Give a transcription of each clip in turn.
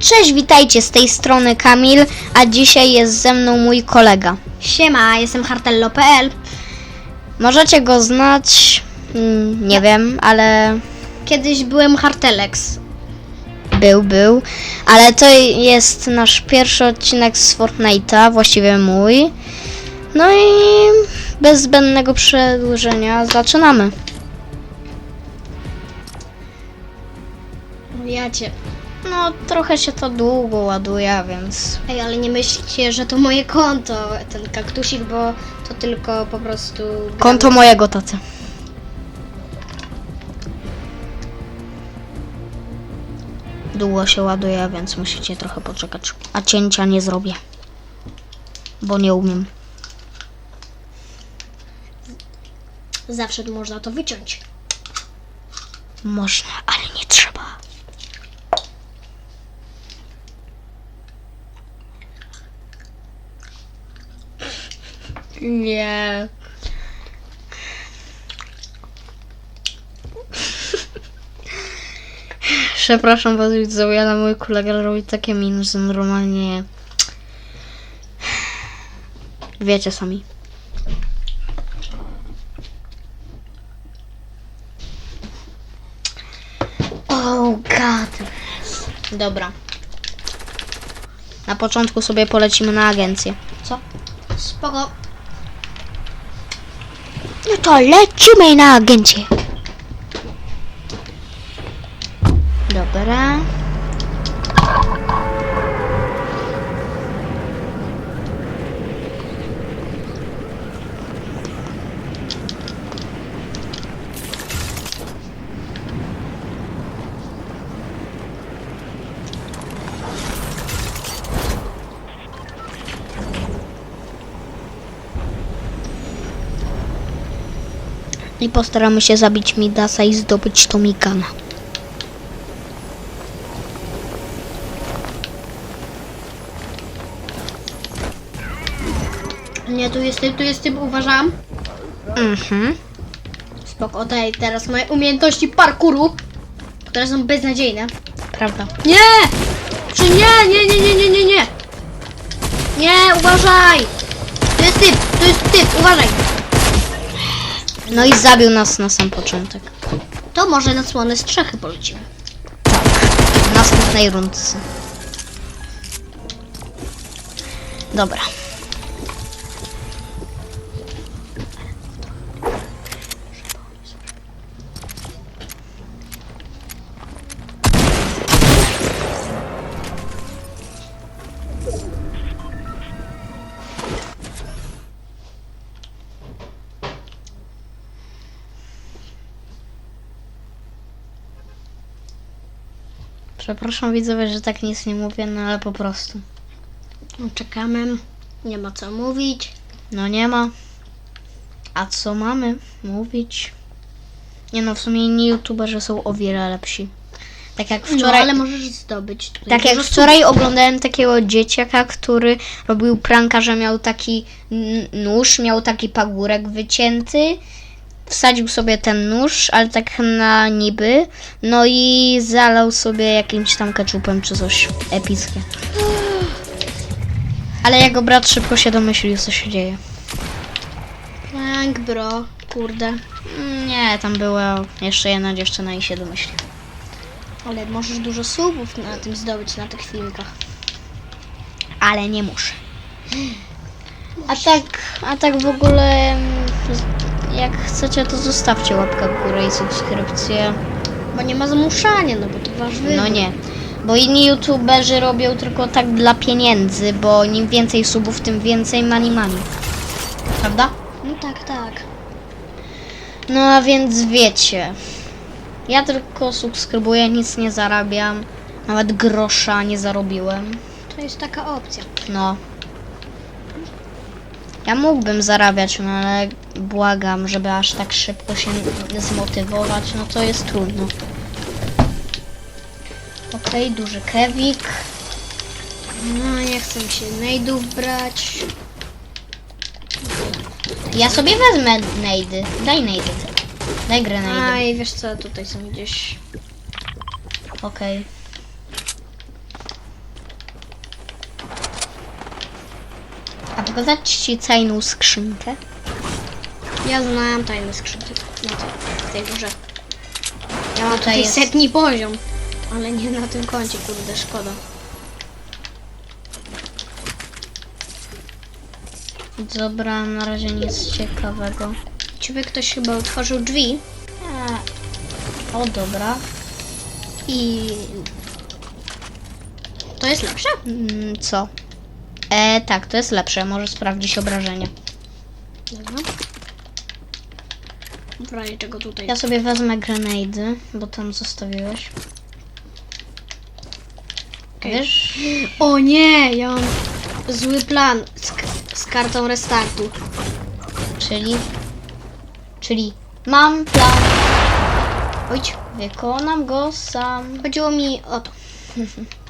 Cześć, witajcie z tej strony Kamil, a dzisiaj jest ze mną mój kolega. Siema, jestem hartello.pl. Możecie go znać, mm, nie wiem, ale Kiedyś byłem Hartelex. był, był. Ale to jest nasz pierwszy odcinek z Fortnite'a, właściwie mój. No i bez zbędnego przedłużenia zaczynamy. Ja cię. No, trochę się to długo ładuje, więc Ej, ale nie myślcie, że to moje konto, ten kaktusik, bo to tylko po prostu... konto mojego taty. Długo się ładuje, więc musicie trochę poczekać. A cięcia nie zrobię. Bo nie umiem. Zawsze można to wyciąć. Można, ale nie trzeba. Nie. Przepraszam was widzowie, ale mój kolega robi takie miny, że normalnie... Wiecie sami. Oh god. Dobra. Na początku sobie polecimy na agencję. Co? Spoko. No to lecimy na agencję. Dobra. I postaramy się zabić Midasa i zdobyć Tomikana. Nie, tu jest typ, tu jest typ, uważam. Mhm. Spoko, daj teraz moje umiejętności parkouru, które są beznadziejne. Prawda. Nie! Czy nie, nie, nie, nie, nie, nie, nie! Nie, uważaj! Tu jest typ, tu jest typ, uważaj! No i zabił nas na sam początek. To może na słone strzechy polecimy. W następnej rundce. Dobra. Przepraszam widzowie, że tak nic nie mówię, no ale po prostu. No, Czekamy, nie ma co mówić. No nie ma. A co mamy mówić? Nie no, w sumie inni youtuberzy są o wiele lepsi. Tak jak Wczoraj, wczoraj, no, ale możesz zdobyć. tak jak wczoraj oglądałem takiego dzieciaka, który robił pranka, że miał taki nóż, miał taki pagórek wycięty. Wsadził sobie ten nóż, ale tak na niby. No i zalał sobie jakimś tam keczupem czy coś epickie. Ale jego brat szybko się domyślił, co się dzieje. Prank, bro, kurde. Nie, tam była jeszcze jedna dziewczyna i się domyśli. Ale możesz dużo subów na tym zdobyć, na tych filmikach. Ale nie muszę. A tak, a tak w ogóle, mm, jak chcecie, to zostawcie łapkę w górę i subskrypcję. Bo nie ma zmuszania, no bo to wasz wybór. No nie, bo inni youtuberzy robią tylko tak dla pieniędzy, bo im więcej subów, tym więcej money money. Prawda? No tak, tak. No a więc wiecie, ja tylko subskrybuję, nic nie zarabiam, nawet grosza nie zarobiłem. To jest taka opcja. No. Ja mógłbym zarabiać, no ale błagam, żeby aż tak szybko się zmotywować, no to jest trudno. Okej, duży kewik. No, nie chcę mi się nade'ów brać. Ja sobie wezmę nejdy. Daj nejdy. Daj grenady. Aj, wiesz co, tutaj są gdzieś. Okej. Pokazać ci tajną skrzynkę? Ja znam tajne skrzynki na tej, w tej grze. Ja mam Tutaj setni poziom, ale nie na tym koncie, kurde, szkoda. Dobra, na razie nic ciekawego. Ciebie ktoś chyba otworzył drzwi Eee. O, dobra. i... To jest lepsze? Mm, co? E, tak, to jest lepsze. Może sprawdzić obrażenia. Dobra. W razie czego tutaj... Ja sobie wezmę grenady, bo tam zostawiłeś. Okej. Wiesz? O nie, ja mam zły plan z, z kartą restartu. Czyli? Czyli mam plan. Ojcz, Wykonam go sam. chodziło mi o to.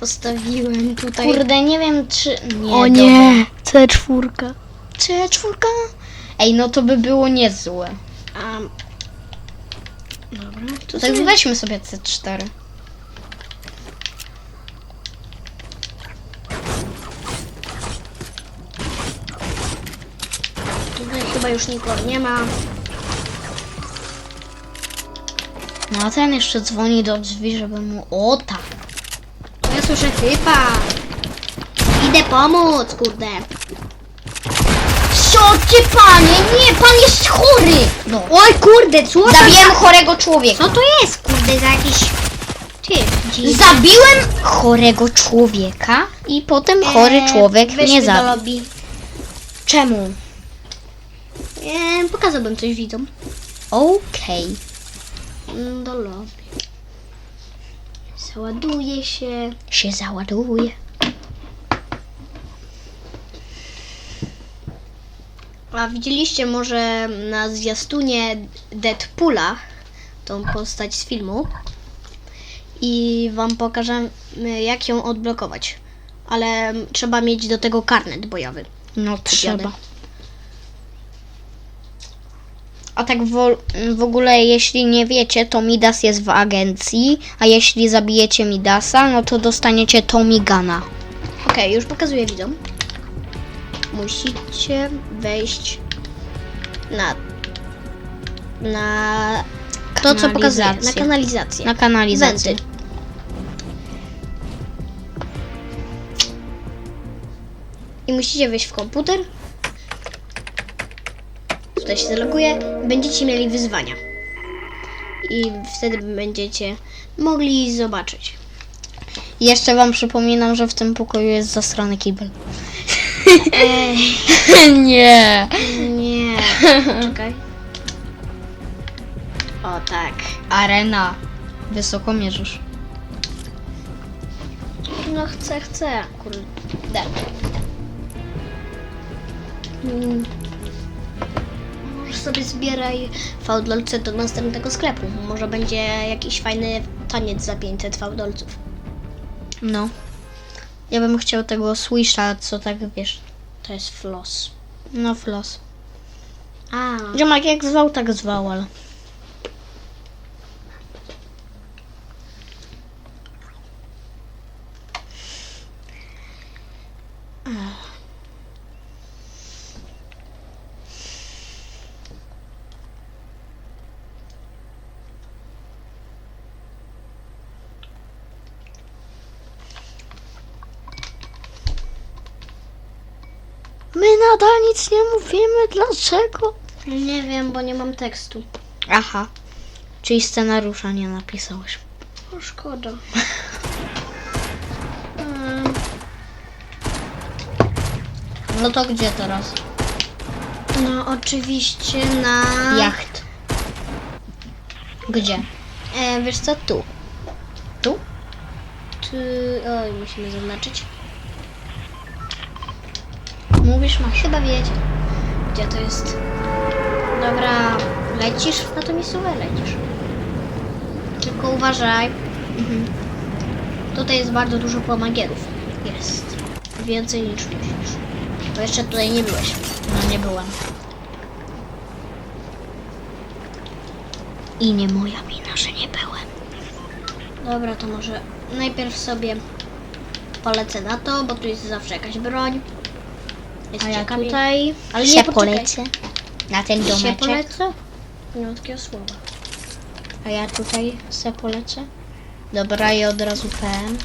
Postawiłem tutaj... Kurde, nie wiem czy... Nie, o dobra. nie, C4. Czy czwórka? Ej, no to by było niezłe. A... Dobra, to Tak sobie... weźmy sobie C4. Tutaj chyba już nikogo nie ma. No a ten jeszcze dzwoni do drzwi, żeby mu... O tak. Słyszę typa. Idę pomóc, kurde. Co ty panie? Nie, pan jest chory! No. Oj, kurde, co to Zabiłem chorego człowieka. Co to jest, kurde, za jakiś dziwny? Zabiłem chorego człowieka i potem chory Eee, człowiek weźmy mnie zabił. Czemu? Eee, pokazałbym coś widzom. Okej. Mm, Do lobby. Załaduje się. Się załaduje. A widzieliście może na zwiastunie Deadpoola tą postać z filmu i wam pokażemy jak ją odblokować. Ale trzeba mieć do tego karnet bojowy. No trzeba. A tak w, w ogóle, jeśli nie wiecie, to Midas jest w agencji, a jeśli zabijecie Midasa, no to dostaniecie Tomigana. Okej, już pokazuję widzom. Musicie wejść na na to co pokazuję, na Kanalizację. kanalizację. Na kanalizację. Wenty. I musicie wejść w komputer. Tutaj się zaloguje. Będziecie mieli wyzwania. I wtedy będziecie mogli zobaczyć. Jeszcze wam przypominam, że w tym pokoju jest zasrany kibel. nie. Nie. Czekaj. O tak. Arena. Wysoko mierzysz. No chcę, chcę. Kurde. Mm. Sobie zbieraj fałdolce do następnego sklepu. Może będzie jakiś fajny taniec za 500 fałdolców. No. Ja bym chciał tego swisha, co tak wiesz. To jest floss. No flos. A, Ziomak jak zwał, tak zwał, ale. My nadal nic nie mówimy, dlaczego? nie wiem, bo nie mam tekstu. Aha. Czyli scenariusza nie napisałeś. O, szkoda. Mm, No to gdzie teraz? No, oczywiście na... Jacht. Gdzie? E, wiesz co, tu. Tu? Tu... Oj, musimy zaznaczyć. Mówisz masz. Chyba wiecie, gdzie to jest. Dobra, lecisz na to miejscowe? Lecisz. Tylko uważaj. Mhm. Tutaj jest bardzo dużo pomagierów. Jest. Więcej niż myślisz. Bo jeszcze tutaj nie byłeś. No nie byłam. I nie moja wina, że nie byłem. Dobra, to może najpierw sobie polecę na to, bo tu jest zawsze jakaś broń. Jest A ja ciekawie. tutaj Ale się poczekaj. polecę. Na ten Się domeczek. polecę? Nie mam takiego słowa. A ja tutaj se polecę. Dobra, i od razu PM.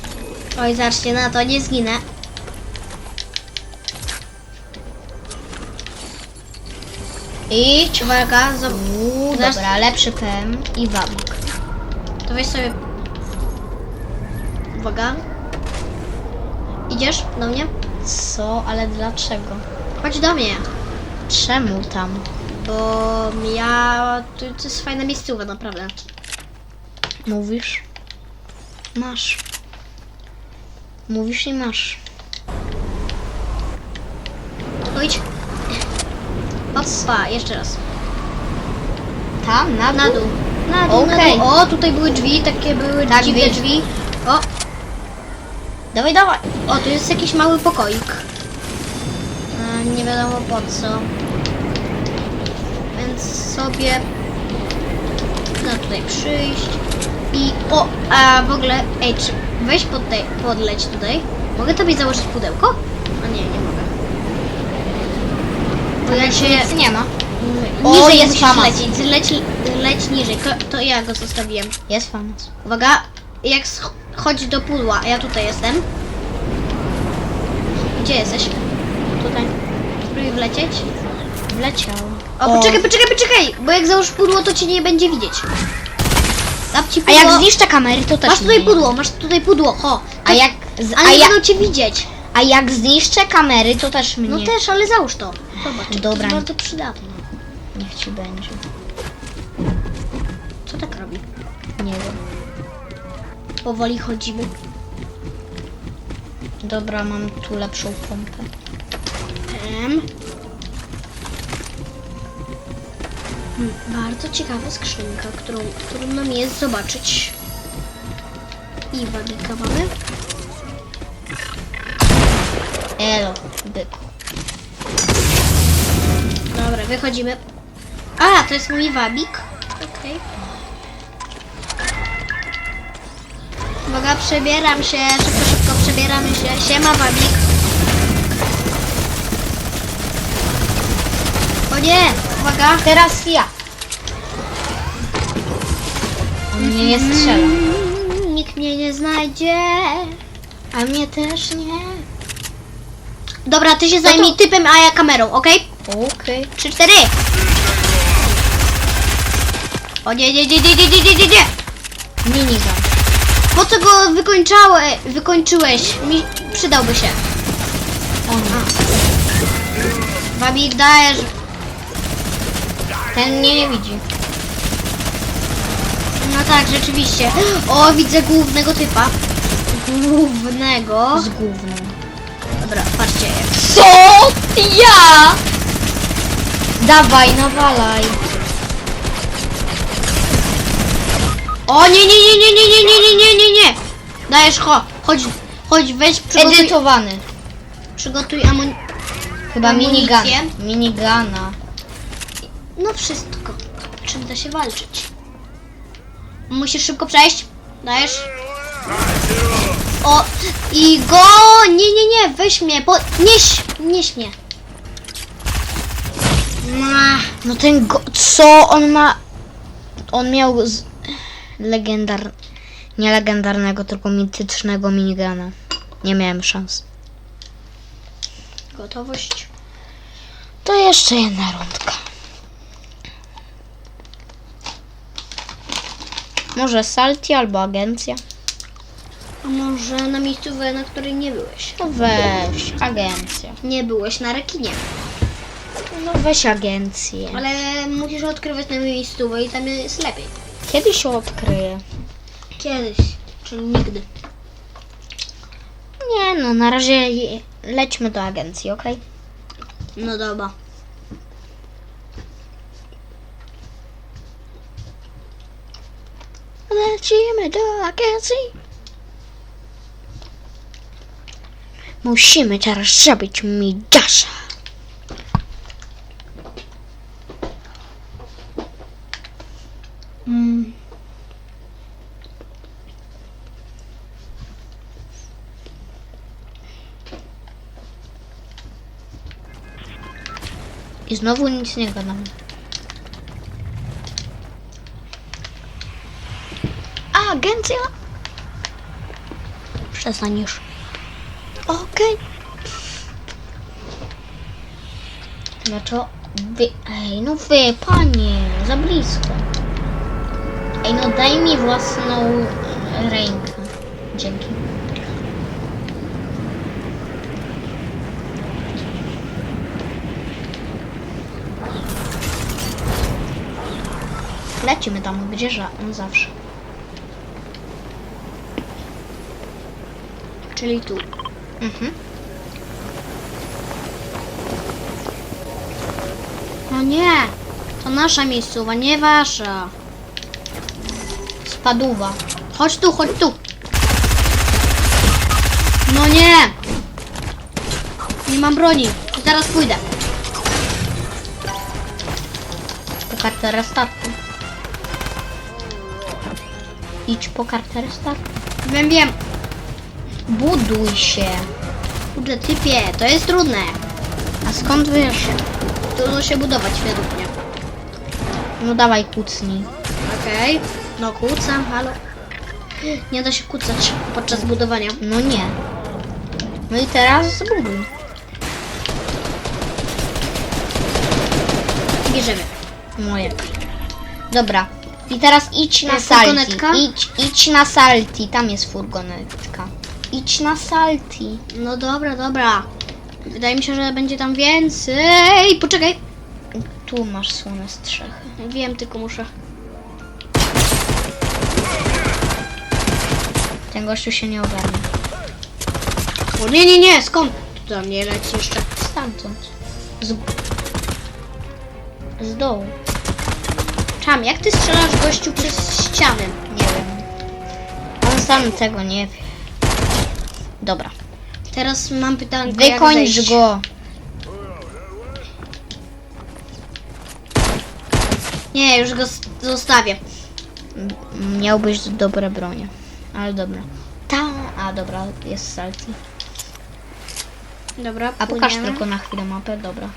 Oj, zobaczcie na to, nie zginę. I Uwaga, zob- Uuu, Zaraz- dobra, lepszy PM i wabik. to weź sobie... Uwaga. Idziesz do mnie? Co? Ale dlaczego? Chodź do mnie, Czemu tam? bo ja... Tu to jest fajna miejscowa, naprawdę. Mówisz? Masz. Mówisz i masz. Chodź. Opa, jeszcze raz. Tam, na Na dół. Na dół, na dół. O, tutaj były drzwi, takie były Tak, dziwne drzwi. O, Dawaj, dawaj. o, tu jest jakiś mały pokoik. E, nie wiadomo po co. Więc sobie no tutaj przyjść i o, a w ogóle, ej, czy weź pod tej, podleć tutaj. Mogę tobie założyć pudełko? A nie, nie mogę. Bo ja cię... Nic nie ma. O, Niżej jest famas. lecieć, leć, leć niżej, to, to ja go zostawiłem. Jest famas. Uwaga, jak sch- chodź do pudła, a ja tutaj jestem. Gdzie jesteś? Tutaj Spróbuj wlecieć. wleciał. O, poczekaj, poczekaj, poczekaj, bo jak założysz pudło, to cię nie będzie widzieć. Dam ci A pudło. jak zniszczę kamery, to też Masz tutaj nie. pudło, masz tutaj pudło, ho. A jak, z, A a, nie jak, będą cię widzieć. a jak zniszczę kamery, to też mnie. No też, ale załóż to. Zobacz, Dobra. to bardzo przydatne. Niech ci będzie. Co tak robi? Nie wiem. Powoli chodzimy. Dobra, mam tu lepszą pompę. Hmm, Bardzo ciekawa skrzynka, którą, którą nam jest zobaczyć. I wabika mamy. Elo, byku. Dobra, wychodzimy. A, to jest mój wabik. Okej. Dobra, przebieram się, szybko, szybko przebieram się. Siema, wabik. O nie, uwaga. Teraz ja. Mhm. Nie strzela. Nikt mnie nie znajdzie, a mnie też nie. Dobra, ty się no zajmij to... typem, a ja kamerą, ok? Okej. Trzy, cztery. O nie, nie, nie, nie, nie, nie, nie, nie. Po co go wykończałe, wykończyłeś? Mi przydałby się. On. Wabik, dajesz. Ten mnie nie widzi. No tak, rzeczywiście. O, widzę głównego typa. Głównego. Z gównem. Dobra, patrzcie. Co? Ja! Dawaj, nawalaj. O nie, nie, nie, nie, nie, nie, nie, nie, nie, nie, nie. Dajesz, cho, chodź, chodź, weź, przygotuj, Edytowany. przygotuj amun... Chyba Amunicję. minigun. Minigana. No wszystko. Czym da się walczyć? Musisz szybko przejść. Dajesz. O, i go! Nie, nie, nie, weź mnie, po... nieś, nieś mnie. Mua. No ten go... Co on ma... On miał z... legendar... Nie legendarnego, tylko mitycznego minigana. Nie miałem szans. Gotowość. To jeszcze jedna rundka. Może Salty albo agencja? A może na miejscówę, na której nie byłeś? No weź, agencja. Nie byłeś na rekinie. No weź agencję. Ale musisz odkrywać na miejscówę i tam jest lepiej. Kiedy się odkryje? Kiedyś, czyli nigdy. Nie no, na razie lećmy do agencji, okej? No dobra. Lecimy do agencji. Musimy teraz zrobić Midasa. Mm. Znowu nic nie gadam. A, agencja! Przestań już. Okej. Dlaczego? Wy... Ej, no wy, panie, za blisko. Ej, no daj mi własną rękę. Dzięki. Lecimy tam, gdzie ża- on zawsze. Czyli tu. Mhm. No nie! To nasza miejscowa, nie wasza. Spaduwa. Chodź tu, chodź tu. No nie! Nie mam broni. Zaraz pójdę. Po kartę statku. Idź po kartę statku. Wiem, wiem. Buduj się. Kurde, typie, to jest trudne. A skąd wiesz? Trudno się budować według mnie. No dawaj kucnij. Okej. No kłócam, halo. Nie da się kłócać podczas budowania. No nie. No i teraz zbuduj. Bierzemy. Moje. Dobra. I teraz idź na E, salti. furgonetka? Idź, idź na salti. Tam jest furgonetka. Idź na salti. No dobra, dobra. Wydaje mi się, że będzie tam więcej. Poczekaj. Tu masz słone strzechy. Wiem, tylko muszę. Ten gościu się nie ogarnie. O nie, nie, nie, skąd? Tu do mnie leci jeszcze. Stamtąd. Z, z dołu. Jak ty strzelasz gościu przez ścianę? Nie wiem. On sam tego nie wie. Dobra. Teraz mam pytanie. Wykończ go. Nie, już go zostawię. Miałbyś dobre bronie. Ale dobra. Ta. A dobra, jest salti. Dobra, A pokaż płyniemy. tylko na chwilę mapę, dobra.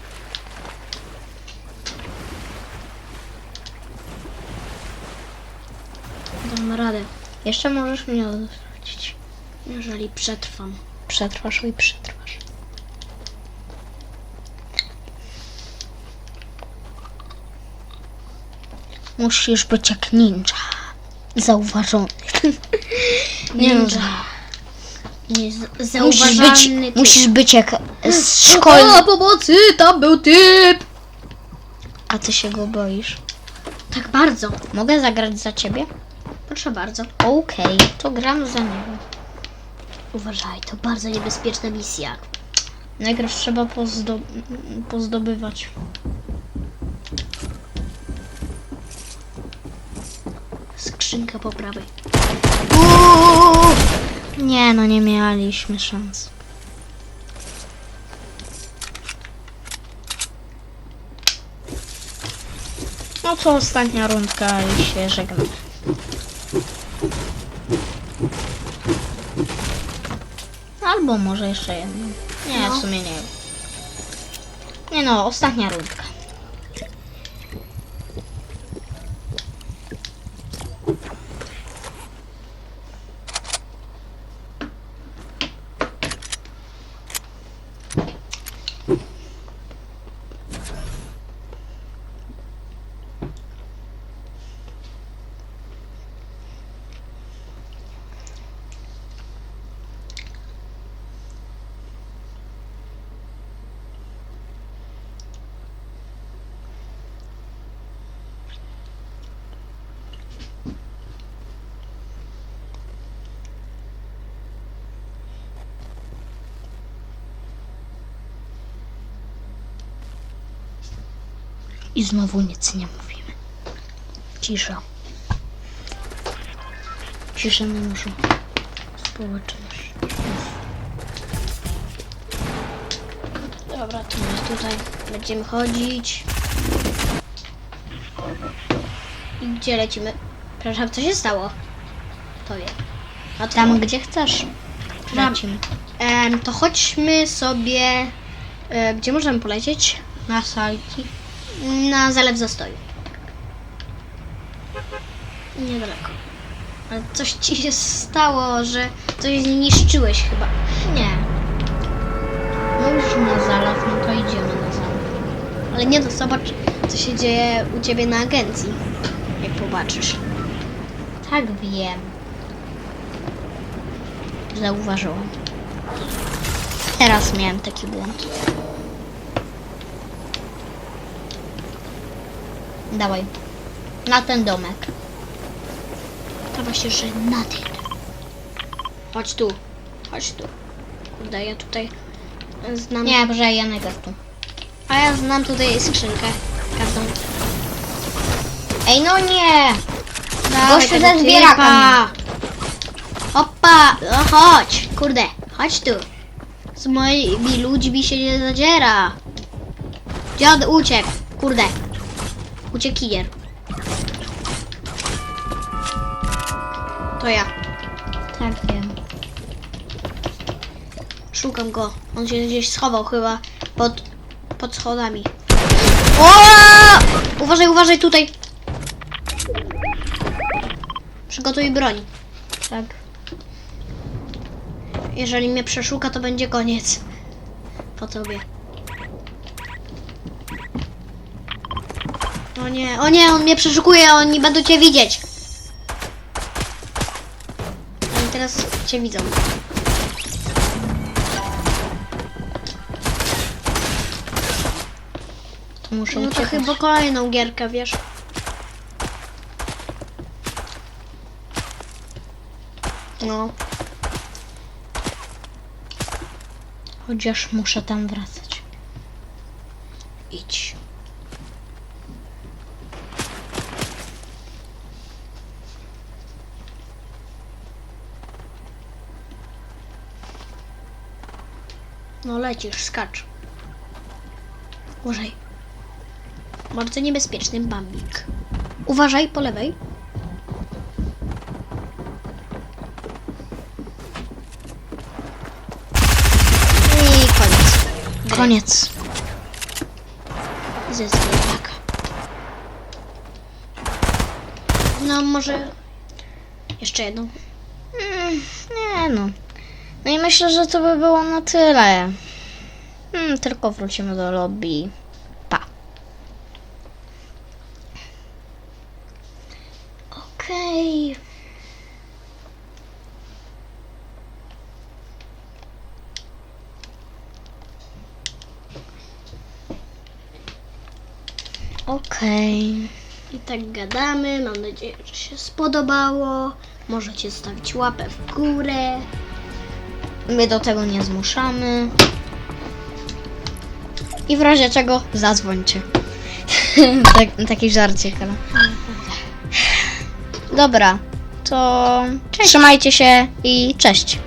Dam radę, Jeszcze możesz mnie odwrócić. jeżeli przetrwam. Przetrwasz i przetrwasz. Musisz być jak ninja. Zauważony. Ninja. Nie, Musisz być, typ. musisz być jak z O, szkolny. pomocy, tam był typ! A ty się go boisz? Tak bardzo. Mogę zagrać za ciebie? Proszę bardzo. Okej, to gram za niego. Uważaj, to bardzo niebezpieczna misja. Najpierw trzeba pozdo pozdobywać. Skrzynka po prawej. Uuu! Nie no, nie mieliśmy szans. No to ostatnia rundka i się żegnam. Albo może jeszcze jedną. Nie, No. w sumie nie. Nie no, ostatnia rundka. I znowu nic nie mówimy. Cisza. Cisza na morzu. Społeczność. Dobra, to my tutaj będziemy chodzić. I gdzie lecimy? Przepraszam, co się stało? To wie. A? Tam, gdzie chcesz. Lecimy. Em, to chodźmy sobie. E, gdzie możemy polecieć? Na salki. Na zalew zastoju. Niedaleko. Ale coś ci się stało, że coś zniszczyłeś chyba. Nie. No już na zalew, no to idziemy na zalew. Ale nie to zobacz, co się dzieje u ciebie na agencji. Jak popatrzysz. Tak wiem. Zauważyłam. Teraz miałem taki błąd. Dawaj. Na ten domek. To właśnie, że na tym. Chodź tu. Chodź tu. Kurde, ja tutaj znam. Nie, że Janek jest tu. A ja znam tutaj skrzynkę. Każdą. Ej, no nie! Gościu ze zbieraka. Hoppa! No chodź! Kurde, chodź tu. Z moimi ludźmi się nie zadziera. Dziad uciekł. Kurde. Uciekier. To ja. Tak wiem. Szukam go. On się gdzieś schował chyba pod, pod schodami. O! Uważaj, uważaj tutaj. Przygotuj broń. Tak. Jeżeli mnie przeszuka, to będzie koniec. Po tobie. O nie, o nie, on mnie przeszukuje, oni będą cię widzieć. Oni teraz cię widzą. To muszę No to uciekać. chyba kolejną gierkę, wiesz. No. Chociaż muszę tam wracać. Idź. No lecisz, skacz. Uważaj. Bardzo niebezpieczny bambik. Uważaj po lewej. I koniec. Koniec. Ze zwierzaka. No może jeszcze jedną. Mm, nie no. No i myślę, że to by było na tyle. Mm, tylko wrócimy do lobby. Pa. Okej. Okej. I tak gadamy. Mam nadzieję, że się spodobało. Możecie zostawić łapę w górę. My do tego nie zmuszamy. I w razie czego zadzwońcie. tak, taki żarcik, ale... Dobra, to trzymajcie się i cześć.